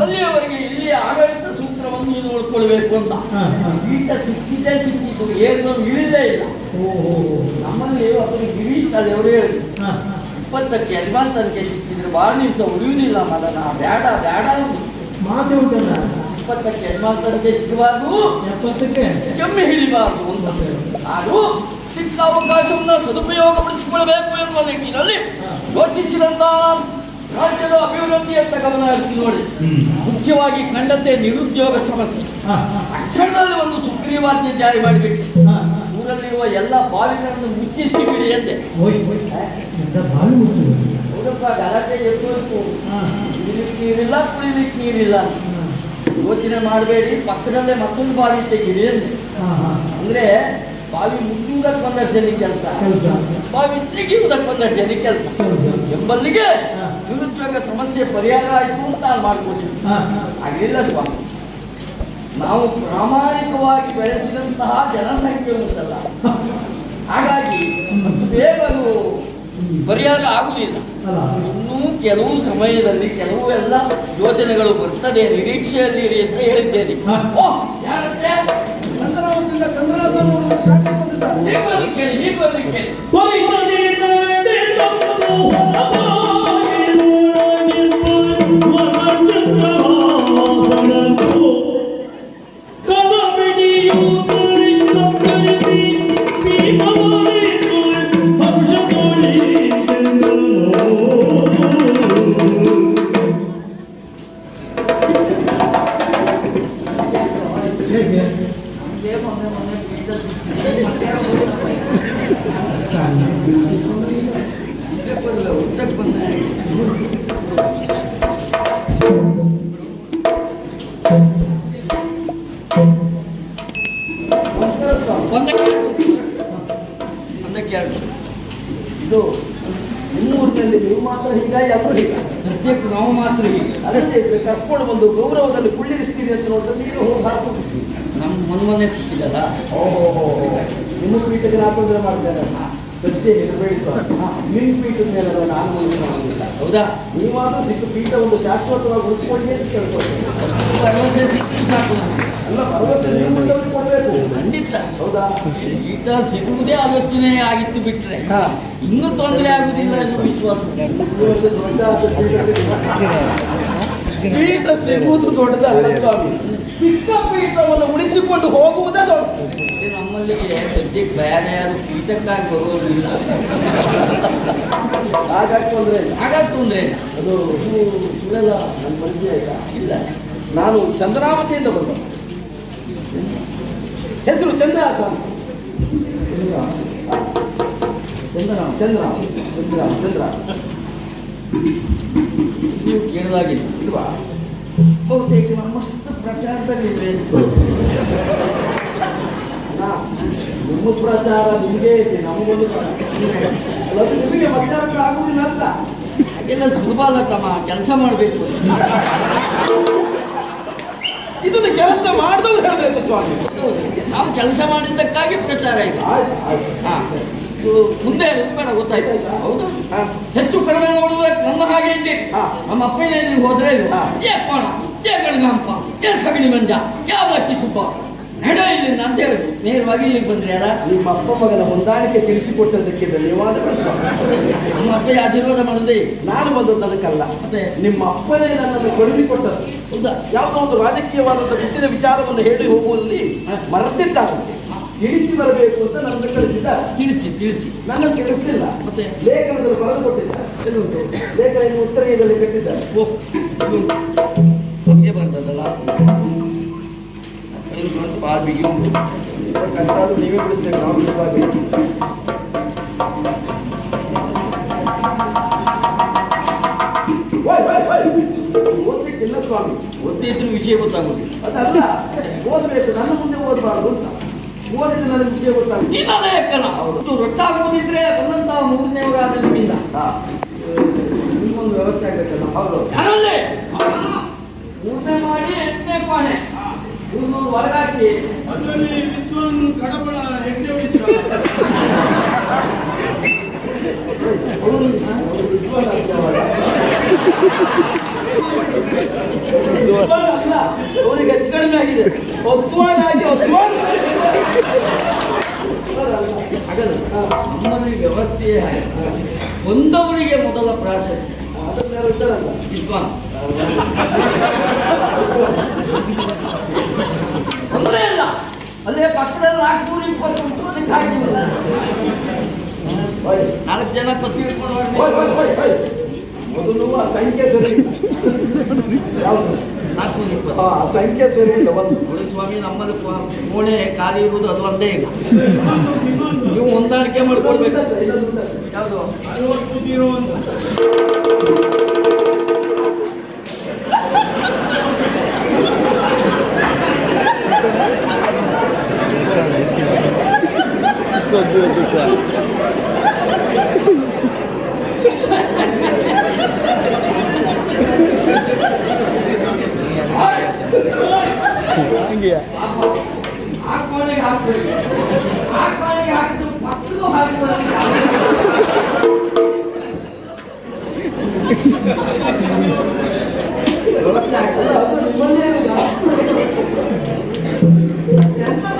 ಅಲ್ಲಿಯವರೆಗೆ ಇಲ್ಲಿ ಆಡಳಿತ ಸೂತ್ರವನ್ನು ನೀನು ನೋಡ್ಕೊಳ್ಬೇಕು ಅಂತ. ಈ ಹಾ. ಈತ ಶಿಕ್ಷಿತೇ ಸಿಕ್ಕಿತು. ಏನು ಇಳಿದೇ ಇಲ್ಲ. ನಮ್ಮಲ್ಲಿ ಅದನ್ನು ಗಿರೀಶ್ ಅಲ್ಲಿ ಅವರು ಹೇಳಿದ್ರು. ಇಪ್ಪತ್ತಕ್ಕೆ ಯಜಮಾನ್ತನಕ್ಕೆ ಸಿಕ್ಕಿದ್ರೆ ಭಾಳ ಇಲ್ಲ ಉಳಿಯುವುದಿಲ್ಲ ಮದನ. ಬೇಡ ಬೇಡ ಮಾತು ಇಪ್ಪತ್ತಕ್ಕೆ ಯಜಮಾನ್ತನಕ್ಕೆ ಸಿಗಬಾರ್ದು ಎಪ್ಪತ್ತಕ್ಕೆ? ಕೆಮ್ಮೆ ಹಿಡಿಬಾರ್ದು ಅಂತ. ಆದರೂ ಸಿಕ್ಕ ಅವಕಾಶವನ್ನು ಸದುಪಯೋಗಪಡಿಸಿಕೊಳ್ಳಬೇಕು ಎನ್ನುವ ನಿಟ್ಟಿನಲ್ಲಿ ಯೋಚಿಸಿದಂತಹ ರಾಜ್ಯದ ಅಭಿವೃದ್ಧಿಯತ್ತ ಗಮನ ಹರಿಸಿ ನೋಡಿ ಮುಖ್ಯವಾಗಿ ಕಂಡಂತೆ ನಿರುದ್ಯೋಗ ಸಮಸ್ಯೆ ಅಕ್ಷರದಲ್ಲಿ. ತಕ್ಷಣದಲ್ಲಿ ಒಂದು ಸುಗ್ರೀವಾಜ್ಞೆ ಜಾರಿ ಮಾಡಬೇಕು. ಊರಲ್ಲಿರುವ ಎಲ್ಲ ಬಾವಿಗಳನ್ನು ಮುಚ್ಚಿಸಿ ಬಿಡಿ ಎಂದೆ ಗಲಾಟೆ ಹಾ. ಕುಡಿಲಿಕ್ಕೆ ನೀರಿಲ್ಲ ಕುಡಿಲಿಕ್ಕೆ ನೀರಿಲ್ಲ. ಯೋಚನೆ ಮಾಡಬೇಡಿ ಪಕ್ಕದಲ್ಲೇ ಮತ್ತೊಂದು ಬಾವಿ ತೆಗೀರಿ ಎಂದೆ. ಅಂದ್ರೆ ಬಾವಿ ಮುಗಿಯುವುದಕ್ಕೆ ಬಂದಷ್ಟು ಜನ ಕೆಲಸ. ಬಾವಿ ತೆಗೆಯುವುದಕ್ಕೆ ಬಂದಷ್ಟು ಜನ ಕೆಲಸ. ಎಂಬಲ್ಲಿಗೆ. ನಿರುದ್ಯೋಗ ಸಮಸ್ಯೆ ಪರಿಹಾರ ಆಯಿತು ಅಂತ ನಾನು ಮಾಡ್ಕೊಟ್ಟಿದ್ದೆ. ಆಗಲಿಲ್ಲ ಸ್ವಾಮಿ. ನಾವು ಪ್ರಾಮಾಣಿಕವಾಗಿ ಬೆಳೆಸಿದಂತಹ ಜನಸಂಖ್ಯೆ ಉಂಟಲ್ಲ. ಹಾಗಾಗಿ ಬೇಗ ಅದು ಪರಿಹಾರ ಆಗುವುದಿಲ್ಲ. ಇನ್ನೂ ಕೆಲವು ಸಮಯದಲ್ಲಿ ಕೆಲವು ಎಲ್ಲ ಯೋಜನೆಗಳು ಬರ್ತದೆ ನಿರೀಕ್ಷೆಯಲ್ಲಿ ಅಂತ ಹೇಳಿದ್ದೇನೆ. ಹೇಗೆ ಎರಡು. ಇದು ನಿಮ್ಮೂರಿನಲ್ಲಿ ನೀವು ಮಾತ್ರ ಹೀಗಾಗಿ ಎಲ್ಲರೂ ಹೀಗ? ಸದ್ಯಕ್ಕೆ ನಾವು ಮಾತ್ರ ಹೀಗೆ. ಇದ್ರೆ ಕರ್ಕೊಂಡು ಬಂದು ಗೌರವದಲ್ಲಿ ಕುಳ್ಳಿರಿಸ್ತೀರಿ ಅಂತ ನೋಡಿದ್ರೆ ನೀರು ಹೋಗಿ ನಮ್ಮ ಮೊನ್ನೆ ಸಿಕ್ಕಿದಲ್ಲ? ಓಹೋ ನಿಮ್ಮ ಪೀಠಕ್ಕೆ ನಾ ಮಾಡಿದ್ದಾರೆ. ಸದ್ಯ ಇರಬೇಡಿ ನಿಮ್ಮ ಪೀಠದ ಮೇಲೆ ನಾನು ಮುಂದೆ ಮಾಡೋದಿಲ್ಲ ಹೌದಾ? ನೀವಾದ್ರೂ ಸಿಕ್ಕ ಪೀಠ ಒಂದು ಶಾಶ್ವತವಾಗಿ ಕೇಳ್ಕೊಳ್ತೇನೆ. ನಮ್ಗೆ. ಅಲ್ಲ ಭರವಸೆ ನೀವು ಮುಂದವರಿಗೆ ಕೊಡಬೇಕು. ಖಂಡಿತ. ಹೌದಾ? ಈತ ಸಿಗುವುದೇ ಆಲೋಚನೆ ಆಗಿತ್ತು ಬಿಟ್ರೆ ಹಾ. ಇನ್ನೂ ತೊಂದರೆ ಆಗುದಿಲ್ಲ ಎಂದು ವಿಶ್ವಾಸ ಪೀಠ ಸಿಗುವುದು ದೊಡ್ಡದಲ್ಲ ಸ್ವಾಮಿ. ಸಿಕ್ಕ ಪೀಠವನ್ನು ಉಳಿಸಿಕೊಂಡು ಹೋಗುವುದೇ ದೊಡ್ಡ ನಮ್ಮಲ್ಲಿ ನಮ್ಮಲ್ಲಿಗೆ ಸದ್ಯಕ್ಕೆ ಬೇರೆ ಯಾರು ಪೀಠಕ್ಕಾಗಿ ಬರೋದಿಲ್ಲ ಹಾಗಾಗಿ ತೊಂದರೆ ಇಲ್ಲ ಹಾಗಾಗಿ ತೊಂದರೆ ಅದು ಸುಳದ ಸುಳ್ಳಲ್ಲ ನನ್ನ ಪರಿಚಯ ಆಯ್ತಾ? ಇಲ್ಲ. ನಾನು ಚಂದ್ರಾವತಿಯಿಂದ ಬಂದ. ಹೆಸರು ಚಂದ್ರಾಸ ಚಂದ್ರ ಚಂದನ ಚಂದ್ರ ಚಂದ್ರ ಚಂದ್ರ ನೀವು ಕೇಳಲಾಗಿಲ್ಲ ಇಲ್ವಾ ಬಹುತೇಕ ನಮ್ಮಷ್ಟು ಪ್ರಚಾರದಲ್ಲಿದೆ. ನಮ್ಮ ಪ್ರಚಾರ ನಿಮಗೆ ಇದೆ ನಮಗೊಂದು ನಿಮಗೆ ಪ್ರಚಾರ ಆಗುದಿಲ್ಲ ಅಂತ. ಇಲ್ಲ ಸುಲಭ ಅಲ್ಲ ತಮ್ಮ ಕೆಲಸ ಮಾಡಬೇಕು. ಇದನ್ನು ಕೆಲಸ ಮಾಡಿದವರು ಹೇಳಬೇಕು ಸ್ವಾಮಿ. ನಾವು ಕೆಲಸ ಮಾಡಿದ್ದಕ್ಕಾಗಿ ಪ್ರಚಾರ ಇದೆ. ಮುಂದೆ ಬೇಡ ಗೊತ್ತಾಯ್ತು. ಹೌದು? ಹೆಚ್ಚು ಕಡಿಮೆ ನೋಡಿದ್ರೆ ನನ್ನ ಹಾಗೆ ಇದೆ ನಮ್ಮ ಅಪ್ಪಯ್ಯ ಹೋದ್ರೆ. ಏ ಕೋಣ ಏ ಗಣಗಂಪ ಏ ಸಗಣಿ ಮಂಜ ಯಾವ ಅಕ್ಕಿ ಸುಬ್ಬ ನಡ ಇಲ್ಲಿಂದ ಅಂತ ಹೇಳಿದ್ರು ನೇರವಾಗಿ ಇಲ್ಲಿ ಬಂದ್ರಿ ಅಲ್ಲ? ನಿಮ್ಮ ಅಪ್ಪ ಮಗನ ಹೊಂದಾಣಿಕೆ ತಿಳಿಸಿಕೊಟ್ಟದಕ್ಕೆ ಧನ್ಯವಾದ ನಿಮ್ಮ ಅಪ್ಪಯ್ಯ ಆಶೀರ್ವಾದ ಮಾಡಿದ್ರಿ ನಾನು ಬಂದದ್ದು ಅದಕ್ಕಲ್ಲ. ಮತ್ತೆ? ನಿಮ್ಮ ಅಪ್ಪನೇ ನನ್ನನ್ನು ಕಳುಹಿಕೊಟ್ಟದ್ದು ಹೌದಾ? ಯಾವುದೋ ಒಂದು ರಾಜಕೀಯವಾದಂಥ ಮುಟ್ಟಿನ ವಿಚಾರವನ್ನು ಹೇಳಿ ಹೋಗುವಲ್ಲಿ ಮರೆತಿದ್ದಾರೆ ತಿಳಿಸಿ ಬರಬೇಕು ಅಂತ ನನ್ನ ಕಳಿಸಿದ ತಿಳಿಸಿ ತಿಳಿಸಿ. ನನ್ನನ್ನು ತಿಳಿಸಲಿಲ್ಲ ಮತ್ತೆ? ಲೇಖನದಲ್ಲಿ ಬರೆದು ಕೊಟ್ಟಿದ್ದಾರೆ ಎಲ್ಲಿಂಟು? ಲೇಖನ ಉತ್ತರದಲ್ಲಿ ಕಟ್ಟಿದ್ದಾರೆ ಓದ್ಲಿಕ್ಕಿಲ್ಲ ಸ್ವಾಮಿ ಓದಿದ್ರು ವಿಷಯ ಗೊತ್ತಾಗುದಿಲ್ಲ. ಅದಲ್ಲ ಓದ್ಬೇಕು ನನ್ನ ಮುಂದೆ ಓದಬಾರ್ದು ಅಂತ. ಓದಿದ್ರೆ ನನಗೆ ವಿಷಯ ಗೊತ್ತಾಗುದಿಲ್ಲ ಹೌದು ಮೂರನೇ ಬಂದಂತಹ ಮೂರನೇವರ ಅದರಿಂದ ನಿಮ್ಮೊಂದು ವ್ಯವಸ್ಥೆ ಆಗತ್ತಲ್ಲ ಹೌದು. ಅದರಲ್ಲೇ ಮೂರನೇ ಮಾಡಿ ಎಂಟನೇ ಕೋಣೆ ಮೂರು ಹೊರಗಾಕಿ ಅದರಲ್ಲಿ ವಿದ್ವಾನ್ ಕಡಬಳ ಹೆಂಡೆ ಉಳಿಸಿದ ಅವರಿಗೆ ಹೆಚ್ಚು ಕಡಿಮೆ ಆಗಿದೆ ಒತ್ತುವಾಳ ವ್ಯವಸ್ಥೆಯೇ ಹಾಗೆ ಒಂದವರಿಗೆ ಮೊದಲ ಪ್ರಾಶಸ್ತ್ಯ ವಿದ್ವಾನ್ ತೊಂದರೆ ಇಲ್ಲ ಅಲ್ಲೇ ಪಕ್ಕದಲ್ಲಿ ನಾಲ್ಕು ನೂರ ಇಪ್ಪತ್ತು ಹಾಕಿ ನಾಲ್ಕು ಜನ ಕೊತ್ತಿ ಇಟ್ಕೊಂಡು ಮೊದಲು ಆ ಸಂಖ್ಯೆ ಸರಿ ಆ ಸಂಖ್ಯೆ ಸರಿ ಇಲ್ಲ ಒಂದು. ನೋಡಿ ಸ್ವಾಮಿ ನಮ್ಮದು ಕೋಣೆ ಖಾಲಿ ಇರುವುದು ಅದು ಒಂದೇ ಇಲ್ಲ. ನೀವು ಹೊಂದಾಣಿಕೆ ಮಾಡ್ಕೊಳ್ಬೇಕಂತ? ಯಾವುದು? ಆ ಕೋಣೆಗೆ ಹಾಕ್ಬೇಡಿ ಆ ಕೋಣೆಗೆ ಹಾಕಿದ್ದು ಪಕ್ಕದೂ ಹಾಕ್ಬೇಡಿ ವ್ಯವಸ್ಥೆ ಆಗ್ತದೆ. ಅದು ನಿಮ್ಮಲ್ಲೇ ಇಲ್ಲ. ಎಂತದು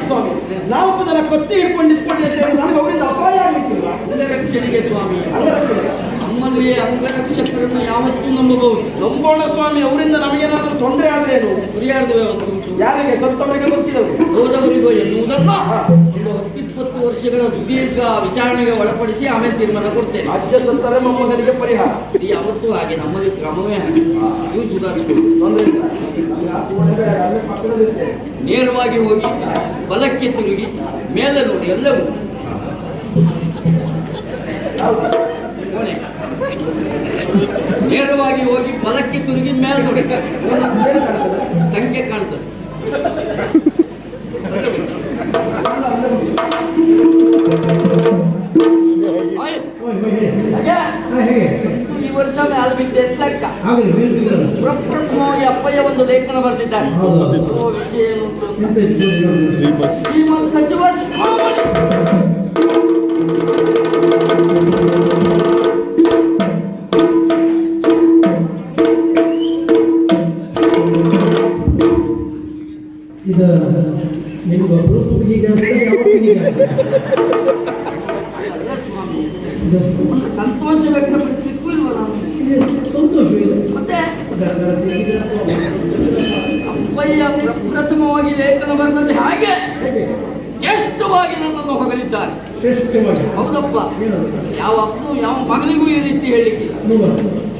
ಸ್ವಾಮಿ ನಾವು ಕೂಡ ಕೊತ್ತಿ ಹಿಡ್ಕೊಂಡು ನಿಂತ್ಕೊಂಡಿದ್ದೇವೆ ನನಗೆ ಅವರಿಂದ ಅಪಾಯ ಆಗಿತ್ತಿಲ್ಲ ಅಂಗರಕ್ಷಣೆಗೆ ಸ್ವಾಮಿ. ನಮ್ಮಲ್ಲಿ ಅಂಗರಕ್ಷಕರನ್ನು ಯಾವತ್ತೂ ನಂಬಬಹುದು. ನಂಬೋಣ ಸ್ವಾಮಿ ಅವರಿಂದ ನಮಗೇನಾದ್ರೂ ತೊಂದರೆ ಆದ್ರೇನು? ಸರಿಯಾದ ವ್ಯವಸ್ಥೆ ಯಾರಿಗೆ? ಸತ್ತವರಿಗೆ ಗೊತ್ತಿಲ್ಲವು? ಹೋದವರಿಗೂ ಎನ್ನುವುದನ್ನ. ಒಂದು ಹತ್ತಿಪ್ಪತ್ತು ವರ್ಷಗಳ ಸುದೀರ್ಘ ವಿಚಾರಣೆಗೆ ಒಳಪಡಿಸಿ ಆಮೇಲೆ ತೀರ್ಮಾನ ಕೊಡ್ತೇನೆ. ರಾಜ್ಯ ಸತ್ತರೆ ಮೊಮ್ಮಗನಿಗೆ ಪರಿಹಾರ. ಈ ಅವತ್ತು ಹಾಗೆ ನಮ್ಮಲ್ಲಿ ಕ್ರಮವೇ ಹಾಗೆ. ನೀವು ತೊಂದರೆ ಇಲ್ಲ. ನೇರವಾಗಿ ಹೋಗಿ ಬಲಕ್ಕೆ ತಿರುಗಿ ಮೇಲೆ ನೋಡಿ ಎಲ್ಲವೂ. ನೇರವಾಗಿ ಹೋಗಿ ಬಲಕ್ಕೆ ತಿರುಗಿ ಮೇಲೆ ನೋಡಿ? ಸಂಖ್ಯೆ ಕಾಣ್ತದೆ ಈ ವರ್ಷ ಮ್ಯಾಲ ಬಿದ್ದೆ ಲೆಕ್ಕ ಪ್ರಪ್ರಥಮವಾಗಿ ಅಪ್ಪಯ್ಯ ಒಂದು ಲೇಖನ ಬರೆದಿದ್ದಾರೆ. ವಿಷಯ ಏನು? ಶ್ರೀಮಂತ ಸಚಿವ ಇದು ನಿಮ್ಗೆ ಒಂದು ಸಂತೋಷ ನಾವು? ಇದು ಮತ್ತೆ? ಅಪ್ಪಯ್ಯ ಪ್ರಪ್ರಥಮವಾಗಿ ಲೇಖನ ಬರೆದಲ್ಲಿ ಹಾಗೆ. ಶ್ರೇಷ್ಠವಾಗಿ ನನ್ನನ್ನು ಹೊಗಳಿದ್ದಾರೆ. ಹೌದಪ್ಪ. ಯಾವ ಅಪ್ಪನು ಯಾವ ಮಗನಿಗೂ ಈ ರೀತಿ ಹೇಳಿಕ್ಕಿಲ್ಲ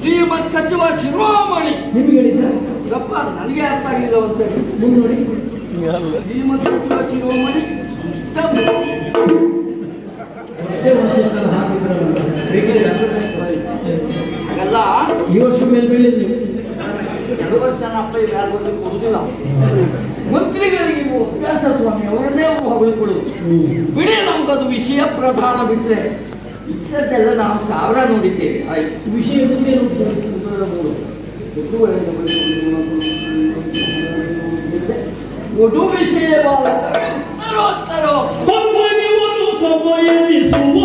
ಶ್ರೀಮತ್ ಸಚಿವ ಶಿರೋಮಣಿ. ನಿಮ್ಗೆ ಹೇಳಿದ್ದ? ನನಗೆ ಅರ್ಥ ಆಗಿಲ್ಲ ಒಂದ್ಸರಿ. ಮುಂದೆ ಈ ವರ್ಷ ಮೇಲೆ ಬೆಳೆದ ನೀವು ಕೆಲವು ವರ್ಷ ನನ್ನ ಅಪ್ಪ ಮ್ಯಾಲ ಬರ್ಲಿಕ್ಕೆ ಕೊಡುದಿಲ್ಲ ಮಂತ್ರಿಗಳಿಗೆ ಇವು ಅಭ್ಯಾಸ ಸ್ವಾಮಿ ಅವರನ್ನೇ ಹೊಗಳಿಕೊಡುದು ಬಿಡಿ ನಮ್ಗದು ವಿಷಯ ಪ್ರಧಾನ ಬಿಟ್ಟರೆ ಇಷ್ಟದ್ದೆಲ್ಲ ನಾವು ಸಾವಿರ ನೋಡಿದ್ದೇವೆ. ಆಯ್ತು ವಿಷಯ ಮುಂದೆ Gotov je, bal. Starok, starok. Podvojni vodu, so moje misu.